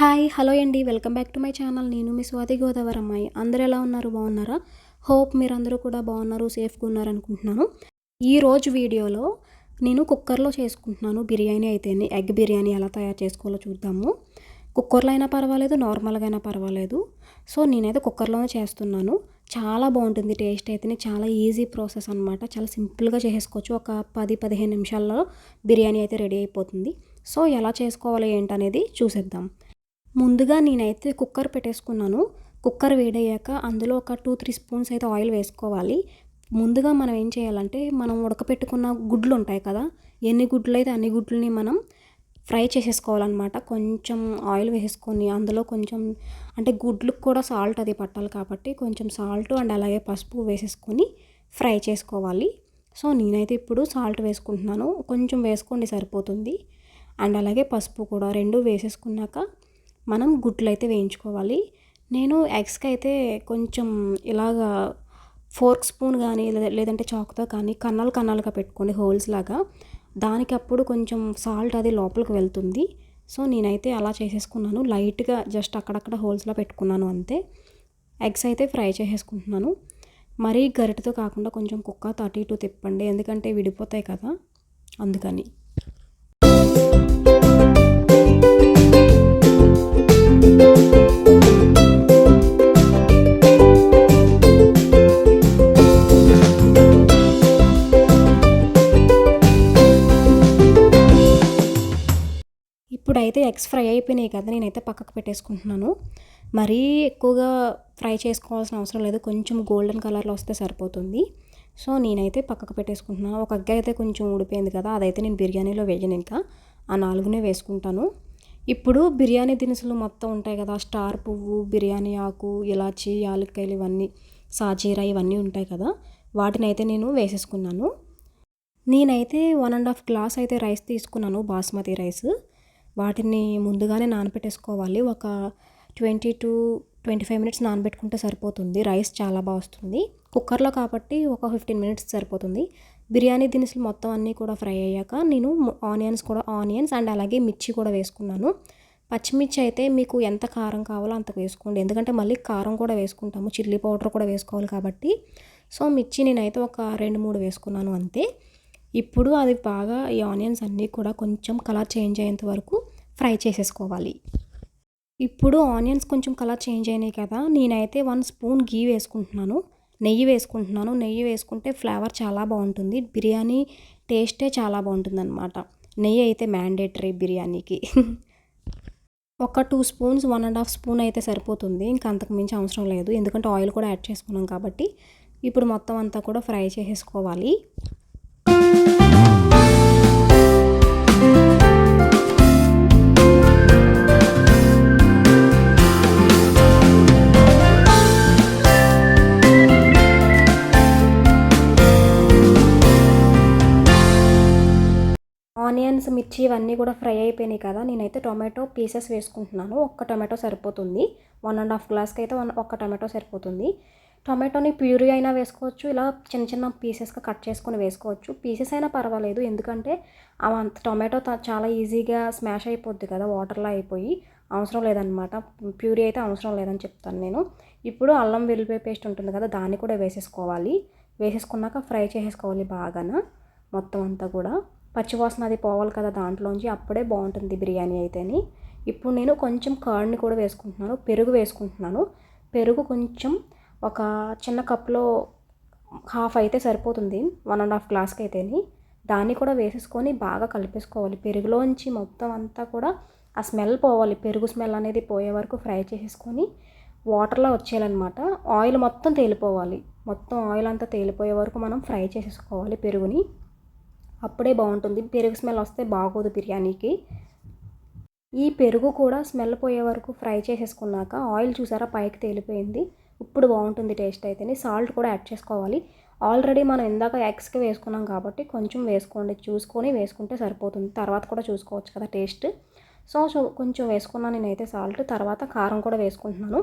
Hi hello అండి. Welcome back to my channel. నేను మీ స్వాతి గోదావరి అమ్మాయి అందరూ ఎలా ఉన్నారు? బాగున్నారా? హోప్ మీరందరూ కూడా బాగున్నారు సేఫ్గా ఉన్నారు అనుకుంటున్నాను ఈ రోజు వీడియోలో నేను కుక్కర్లో చేసుకుంటున్నాను. బిర్యానీ అయితేనే ఎగ్ బిర్యానీ ఎలా తయారు చేసుకోవాలో చూద్దాము. కుక్కర్లో అయినా పర్వాలేదు నార్మల్గా అయినా పర్వాలేదు. సో నేనైతే కుక్కర్లోనే చేస్తున్నాను. చాలా బాగుంటుంది టేస్ట్ అయితే చాలా ఈజీ ప్రాసెస్ అనమాట చాలా సింపుల్గా చేసుకోవచ్చు. ఒక పది పదిహేను నిమిషాల్లో బిర్యానీ అయితే రెడీ అయిపోతుంది. సో ఎలా చేసుకోవాలి ఏంటనేది చూసేద్దాం. ముందుగా నేనైతే కుక్కర్ పెట్టేసుకున్నాను. కుక్కర్ వేడయ్యాక అందులో ఒక టూ త్రీ స్పూన్స్ అయితే ఆయిల్ వేసుకోవాలి. ముందుగా మనం ఏం చేయాలంటే మనం ఉడకపెట్టుకున్న గుడ్లు ఉంటాయి కదా ఎన్ని గుడ్లు అయితే అన్ని గుడ్లని మనం ఫ్రై చేసేసుకోవాలన్నమాట. కొంచెం ఆయిల్ వేసుకొని అందులో కొంచెం అంటే గుడ్లకు కూడా సాల్ట్ అది పట్టాలి కాబట్టి కొంచెం సాల్ట్ అండ్ అలాగే పసుపు వేసేసుకొని ఫ్రై చేసుకోవాలి. సో నేనైతే ఇప్పుడు సాల్ట్ వేసుకుంటున్నాను. కొంచెం వేసుకోండి సరిపోతుంది. అండ్ అలాగే పసుపు కూడా రెండు వేసేసుకున్నాక మనం గుడ్లు అయితే వేయించుకోవాలి. నేను ఎగ్స్కి అయితే కొంచెం ఇలాగా ఫోర్క్ స్పూన్ కానీ లేదంటే చాకుతో కానీ కన్నాలు కన్నాలుగా పెట్టుకోండి హోల్స్ లాగా. దానికి అప్పుడు కొంచెం సాల్ట్ అది లోపలికి వెళ్తుంది. సో నేనైతే అలా చేసేసుకున్నాను. లైట్గా జస్ట్ అక్కడక్కడ హోల్స్లో పెట్టుకున్నాను అంతే. ఎగ్స్ అయితే ఫ్రై చేసేసుకుంటున్నాను. మరీ గరిటతో కాకుండా కొంచెం కుక్క అటు ఇటు తిప్పండి ఎందుకంటే విడిపోతాయి కదా అందుకని. ఎగ్స్ ఫ్రై అయిపోయినాయి కదా నేనైతే పక్కకు పెట్టేసుకుంటున్నాను. మరీ ఎక్కువగా ఫ్రై చేసుకోవాల్సిన అవసరం లేదు కొంచెం గోల్డెన్ కలర్లో వస్తే సరిపోతుంది. సో నేనైతే పక్కకు పెట్టేసుకుంటున్నాను. ఒక అగ్గ అయితే కొంచెం ఊడిపోయింది కదా అదైతే నేను బిర్యానీలో వేయను ఇంకా. ఆ నాలుగునే వేసుకుంటాను. ఇప్పుడు బిర్యానీ దినుసులు మొత్తం ఉంటాయి కదా స్టార్ పువ్వు బిర్యానీ ఆకు ఇలాచి యాలక్కాయలు ఇవన్నీ సాజీరా ఇవన్నీ ఉంటాయి కదా వాటిని అయితే నేను వేసేసుకున్నాను. నేనైతే వన్ అండ్ హాఫ్ గ్లాస్ అయితే రైస్ తీసుకున్నాను బాస్మతి రైస్. వాటిని ముందుగానే నానబెట్టేసుకోవాలి ఒక twenty to twenty five minutes నానబెట్టుకుంటే సరిపోతుంది. రైస్ చాలా బాగా వస్తుంది. కుక్కర్లో కాబట్టి ఒక ఫిఫ్టీన్ మినిట్స్ సరిపోతుంది. బిర్యానీ దినుసులు మొత్తం అన్నీ కూడా ఫ్రై అయ్యాక నేను ఆనియన్స్ కూడా ఆనియన్స్ అండ్ అలాగే మిర్చి కూడా వేసుకున్నాను. పచ్చిమిర్చి అయితే మీకు ఎంత కారం కావాలో అంత వేసుకోండి. ఎందుకంటే మళ్ళీ కారం కూడా వేసుకుంటాము. చిల్లీ పౌడర్ కూడా వేసుకోవాలి కాబట్టి. సో మిర్చి నేనైతే ఒక రెండు మూడు వేసుకున్నాను అంతే. ఇప్పుడు అది బాగా ఈ ఆనియన్స్ అన్నీ కూడా కొంచెం కలర్ చేంజ్ అయ్యేంత వరకు ఫ్రై చేసేసుకోవాలి. ఇప్పుడు ఆనియన్స్ కొంచెం కలర్ చేంజ్ అయినాయి కదా నేనైతే వన్ స్పూన్ గీ వేసుకుంటున్నాను. నెయ్యి వేసుకుంటున్నాను. నెయ్యి వేసుకుంటే ఫ్లేవర్ చాలా బాగుంటుంది. బిర్యానీ టేస్టే చాలా బాగుంటుంది అనమాట నెయ్యి అయితే మ్యాండేటరీ బిర్యానీకి. ఒక two spoons one and half spoon అయితే సరిపోతుంది. ఇంకా అంతకు మించి అవసరం లేదు. ఎందుకంటే ఆయిల్ కూడా యాడ్ చేసుకున్నాం కాబట్టి. ఇప్పుడు మొత్తం అంతా కూడా ఫ్రై చేసేసుకోవాలి. ఆనియన్స్ మిర్చి ఇవన్నీ కూడా ఫ్రై అయిపోయినాయి కదా. నేనైతే టొమాటో పీసెస్ వేసుకుంటున్నాను. ఒక్క టొమాటో సరిపోతుంది. వన్ అండ్ హాఫ్ గ్లాస్కి అయితే వన్ ఒక్క టొమాటో సరిపోతుంది. టొమాటోని ప్యూరీ అయినా వేసుకోవచ్చు. ఇలా చిన్న చిన్న పీసెస్గా కట్ చేసుకొని వేసుకోవచ్చు. పీసెస్ అయినా పర్వాలేదు. ఎందుకంటే అంత టొమాటో చాలా ఈజీగా స్మాష్ అయిపోద్ది కదా. వాటర్లో అయిపోయి అవసరం లేదనమాట. ప్యూరీ అయితే అవసరం లేదని చెప్తాను నేను. ఇప్పుడు అల్లం వెల్లిపాయ పేస్ట్ ఉంటుంది కదా దాన్ని కూడా వేసేసుకోవాలి. వేసేసుకున్నాక ఫ్రై చేసేసుకోవాలి బాగాన. మొత్తం అంతా కూడా. పచ్చివాసన అది పోవాలి కదా దాంట్లోంచి అప్పుడే బాగుంటుంది బిర్యానీ అయితేని. ఇప్పుడు నేను కొంచెం కర్డ్ని కూడా వేసుకుంటున్నాను పెరుగు వేసుకుంటున్నాను. పెరుగు కొంచెం ఒక చిన్న కప్లో హాఫ్ అయితే సరిపోతుంది వన్ అండ్ హాఫ్ గ్లాస్కి అయితేని. దాన్ని కూడా వేసేసుకొని బాగా కలిపేసుకోవాలి. పెరుగులోంచి మొత్తం అంతా కూడా ఆ స్మెల్ పోవాలి పెరుగు స్మెల్ అనేది పోయే వరకు ఫ్రై చేసేసుకొని వాటర్లో వచ్చేయాలన్నమాట. ఆయిల్ మొత్తం తేలిపోవాలి. మొత్తం ఆయిల్ అంతా తేలిపోయే వరకు మనం ఫ్రై చేసేసుకోవాలి పెరుగుని. అప్పుడే బాగుంటుంది. పెరుగు స్మెల్ వస్తే బాగోదు బిర్యానీకి. ఈ పెరుగు కూడా స్మెల్ పోయే వరకు ఫ్రై చేసేసుకున్నాక ఆయిల్ చూసారా పైకి తేలిపోయింది. ఇప్పుడు బాగుంటుంది టేస్ట్ అయితేనే. సాల్ట్ కూడా యాడ్ చేసుకోవాలి. ఆల్రెడీ మనం ఇందాక ఎగ్స్కి వేసుకున్నాం కాబట్టి కొంచెం వేసుకోండి. చూసుకొని వేసుకుంటే సరిపోతుంది. తర్వాత కూడా చూసుకోవచ్చు కదా టేస్ట్. సో కొంచెం వేసుకున్నాను నేనైతే సాల్ట్. తర్వాత కారం కూడా వేసుకుంటున్నాను.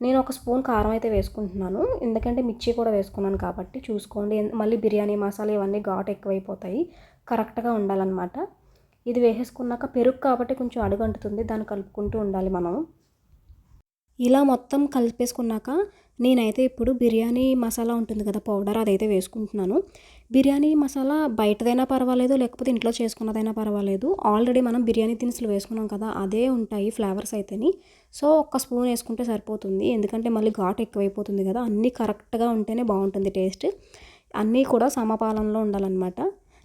నేను ఒక స్పూన్ కారం అయితే వేసుకుంటున్నాను. ఎందుకంటే మిర్చి కూడా వేసుకున్నాను కాబట్టి చూసుకోండి. మళ్ళీ బిర్యానీ మసాలా ఇవన్నీ ఘాటు ఎక్కువైపోతాయి. కరెక్ట్గా ఉండాలన్నమాట. ఇది వేసేసుకున్నాక పెరుగు కాబట్టి కొంచెం అడుగంటుతుంది. దాన్ని కలుపుకుంటూ ఉండాలి మనం. ఇలా మొత్తం కలిపేసుకున్నాక నేనైతే ఇప్పుడు బిర్యానీ మసాలా ఉంటుంది కదా పౌడర్ అదైతే వేసుకుంటున్నాను. బిర్యానీ మసాలా బయటదైనా పర్వాలేదు లేకపోతే ఇంట్లో చేసుకున్నదైనా పర్వాలేదు. ఆల్రెడీ మనం బిర్యానీ దినుసులు వేసుకున్నాం కదా అదే ఉంటాయి ఫ్లేవర్స్ అయితేని. సో ఒక్క స్పూన్ వేసుకుంటే సరిపోతుంది. ఎందుకంటే మళ్ళీ ఘాట్ ఎక్కువైపోతుంది కదా అన్నీ కరెక్ట్గా ఉంటేనే బాగుంటుంది టేస్ట్. అన్నీ కూడా సమపాలనలో ఉండాలన్నమాట.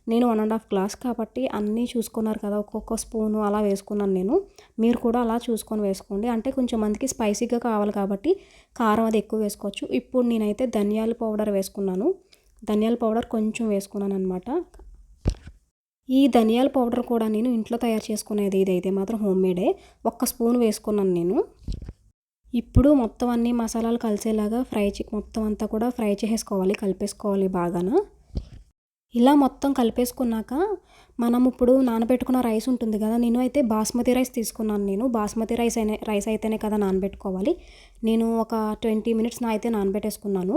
నేను వన్ అండ్ హాఫ్ గ్లాస్ కాబట్టి అన్నీ చూసుకున్నారు కదా ఒక్కొక్క స్పూను అలా వేసుకున్నాను నేను. మీరు కూడా అలా చూసుకొని వేసుకోండి. అంటే కొంచెం మందికి స్పైసీగా కావాలి కాబట్టి కారం అది ఎక్కువ వేసుకోవచ్చు. ఇప్పుడు నేనైతే ధనియాల పౌడర్ వేసుకున్నాను. ధనియాల పౌడర్ కొంచెం వేసుకున్నాను అనమాట ఈ ధనియాల పౌడర్ కూడా నేను ఇంట్లో తయారు చేసుకునేది ఇదైతే మాత్రం హోమ్ మేడే ఒక్క స్పూన్ వేసుకున్నాను నేను. ఇప్పుడు మొత్తం అన్ని మసాలాలు కలిసేలాగా ఫ్రై మొత్తం అంతా కూడా ఫ్రై చేసేసుకోవాలి కలిపేసుకోవాలి బాగానా. ఇలా మొత్తం కలిపేసుకున్నాక మనం ఇప్పుడు నానబెట్టుకున్న రైస్ ఉంటుంది కదా నేను అయితే బాస్మతి రైస్ తీసుకున్నాను నేను. బాస్మతి రైస్ అయినా రైస్ అయితేనే కదా నానబెట్టుకోవాలి. నేను ఒక ట్వంటీ మినిట్స్ నా అయితే నానబెట్టేసుకున్నాను.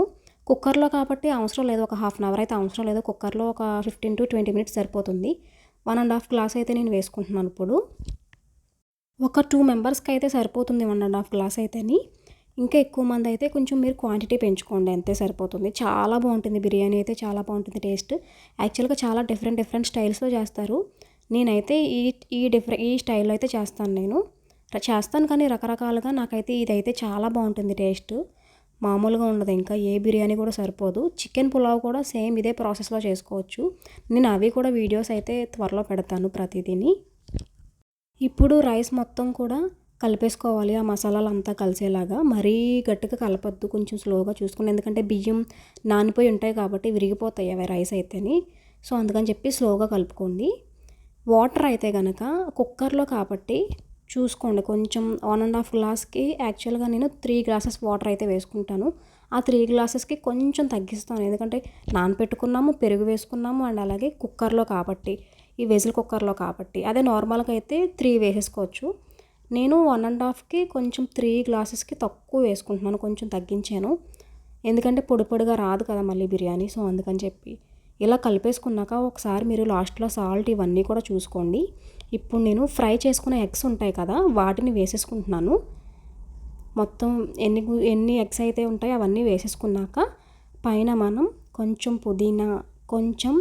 కుక్కర్లో కాబట్టి అవసరం లేదు ఒక హాఫ్ అన్ అవర్ అయితే అవసరం లేదు. కుక్కర్లో ఒక ఫిఫ్టీన్ టు ట్వంటీ మినిట్స్ సరిపోతుంది. వన్ అండ్ హాఫ్ గ్లాస్ అయితే నేను వేసుకుంటున్నాను ఇప్పుడు. ఒక టూ మెంబర్స్కి అయితే సరిపోతుంది వన్ అండ్ హాఫ్ గ్లాస్ అయితేని. ఇంకా ఎక్కువ మంది అయితే కొంచెం మీరు క్వాంటిటీ పెంచుకోండి అంతే సరిపోతుంది. చాలా బాగుంటుంది బిర్యానీ అయితే చాలా బాగుంటుంది టేస్ట్. యాక్చువల్గా చాలా డిఫరెంట్ డిఫరెంట్ స్టైల్స్లో చేస్తారు. నేనైతే ఈ ఈ డిఫరెంట్ ఈ స్టైల్లో అయితే చేస్తాను నేను. చేస్తాను కానీ రకరకాలుగా నాకైతే ఇదైతే చాలా బాగుంటుంది టేస్ట్. మామూలుగా ఉండదు ఇంకా ఏ బిర్యానీ కూడా సరిపోదు. చికెన్ పులావ్ కూడా సేమ్ ఇదే ప్రాసెస్లో చేసుకోవచ్చు. నేను అవి కూడా వీడియోస్ అయితే త్వరలో పెడతాను ప్రతిదీని. ఇప్పుడు రైస్ మొత్తం కూడా కలిపేసుకోవాలి ఆ మసాలాలు అంతా కలిసేలాగా. మరీ గట్టిగా కలపద్దు కొంచెం స్లోగా చూసుకుని ఎందుకంటే బియ్యం నానిపోయి ఉంటాయి కాబట్టి విరిగిపోతాయి అవి రైస్ అయితేని. సో అందుకని చెప్పి స్లోగా కలుపుకోండి. వాటర్ అయితే కనుక కుక్కర్లో కాబట్టి చూసుకోండి. కొంచెం వన్ అండ్ హాఫ్ గ్లాస్కి యాక్చువల్గా నేను త్రీ గ్లాసెస్ వాటర్ అయితే వేసుకుంటాను. ఆ త్రీ గ్లాసెస్కి కొంచెం తగ్గిస్తాను. ఎందుకంటే నానపెట్టుకున్నాము పెరుగు వేసుకున్నాము అండ్ అలాగే కుక్కర్లో కాబట్టి ఈ వెజిల్ కుక్కర్లో కాబట్టి. అదే నార్మల్గా అయితే త్రీ వేసేసుకోవచ్చు. నేను వన్ అండ్ హాఫ్కి కొంచెం త్రీ గ్లాసెస్కి తక్కువ వేసుకుంటున్నాను కొంచెం తగ్గించాను. ఎందుకంటే పొడి పొడిగా రాదు కదా మళ్ళీ బిర్యానీ సో అందుకని చెప్పి. ఇలా కలిపేసుకున్నాక ఒకసారి మీరు లాస్ట్లో సాల్ట్ ఇవన్నీ కూడా చూసుకోండి. ఇప్పుడు నేను ఫ్రై చేసుకున్న ఎగ్స్ ఉంటాయి కదా వాటిని వేసేసుకుంటున్నాను. మొత్తం ఎన్ని ఎన్ని ఎగ్స్ అయితే ఉంటాయో అవన్నీ వేసేసుకున్నాక పైన మనం కొంచెం పుదీనా కొంచెం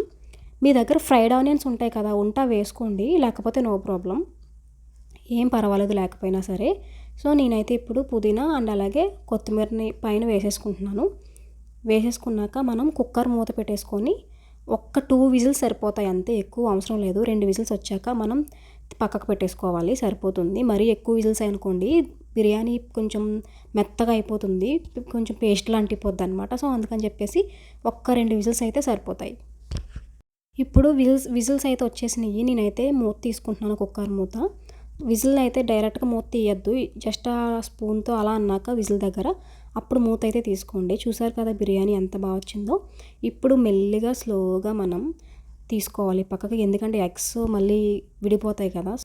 మీ దగ్గర ఫ్రైడ్ ఆనియన్స్ ఉంటాయి కదా ఉంటా వేసుకోండి లేకపోతే నో ప్రాబ్లం. ఏం పర్వాలేదు లేకపోయినా సరే. సో నేనైతే ఇప్పుడు పుదీనా అండ్ అలాగే కొత్తిమీరని పైన వేసేసుకుంటున్నాను. వేసేసుకున్నాక మనం కుక్కర్ మూత పెట్టేసుకొని ఒక్క టూ విజిల్స్ సరిపోతాయి అంతే ఎక్కువ అవసరం లేదు. రెండు విజిల్స్ వచ్చాక మనం పక్కకు పెట్టేసుకోవాలి సరిపోతుంది. మరీ ఎక్కువ విజిల్స్ అనుకోండి బిర్యానీ కొంచెం మెత్తగా అయిపోతుంది కొంచెం పేస్ట్ లాంటిపోద్ది అనమాట సో అందుకని చెప్పేసి ఒక్క రెండు విజిల్స్ అయితే సరిపోతాయి. ఇప్పుడు విజిల్స్ విజిల్స్ అయితే వచ్చేసినాయి. నేనైతే మూత తీసుకుంటున్నాను కుక్కర్ మూత. విజిల్ అయితే డైరెక్ట్గా మూత తీయద్దు. జస్ట్ ఆ స్పూన్తో అలా అన్నాక విజిల్ దగ్గర అప్పుడు మూత అయితే తీసుకోండి. చూసారు కదా బిర్యానీ ఎంత బాగా వచ్చిందో. ఇప్పుడు మెల్లిగా స్లోగా మనం తీసుకోవాలి పక్కకి. ఎందుకంటే ఎగ్స్ మళ్ళీ విడిపోతాయి కదా.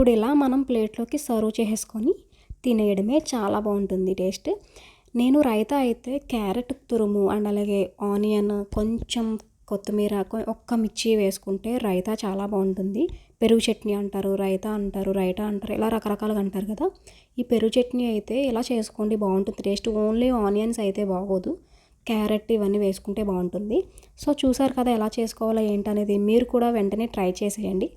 ఇప్పుడు ఇలా మనం ప్లేట్లోకి సర్వ్ చేసుకొని తినేయడమే చాలా బాగుంటుంది టేస్ట్. నేను రైతా అయితే క్యారెట్ తురుము అండ్ అలాగే ఆనియన్ కొంచెం కొత్తిమీర ఒక్క మిర్చి వేసుకుంటే రైతా చాలా బాగుంటుంది. పెరుగు చట్నీ అంటారు రైతా అంటారు రైతా అంటారు ఇలా రకరకాలుగా అంటారు కదా. ఈ పెరుగు చట్నీ అయితే ఇలా చేసుకోండి బాగుంటుంది టేస్ట్. ఓన్లీ ఆనియన్స్ అయితే బాగోదు. క్యారెట్ ఇవన్నీ వేసుకుంటే బాగుంటుంది. సో చూసారు కదా ఎలా చేసుకోవాలో ఏంటనేది మీరు కూడా వెంటనే ట్రై చేసేయండి.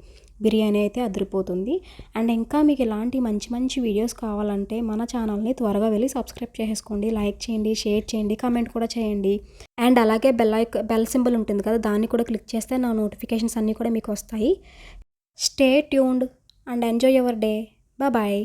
బిర్యానీ అయితే అదిరిపోతుంది. అండ్ ఇంకా మీకు ఇలాంటి మంచి మంచి వీడియోస్ కావాలంటే మన ఛానల్ని త్వరగా వెళ్ళి సబ్స్క్రైబ్ చేసుకోండి. లైక్ చేయండి షేర్ చేయండి కామెంట్ కూడా చేయండి. అండ్ అలాగే బెల్ ఐక్ బెల్ సింబల్ ఉంటుంది కదా దాన్ని కూడా క్లిక్ చేస్తే నా నోటిఫికేషన్స్ అన్నీ కూడా మీకు వస్తాయి. Stay tuned and enjoy your day. Bye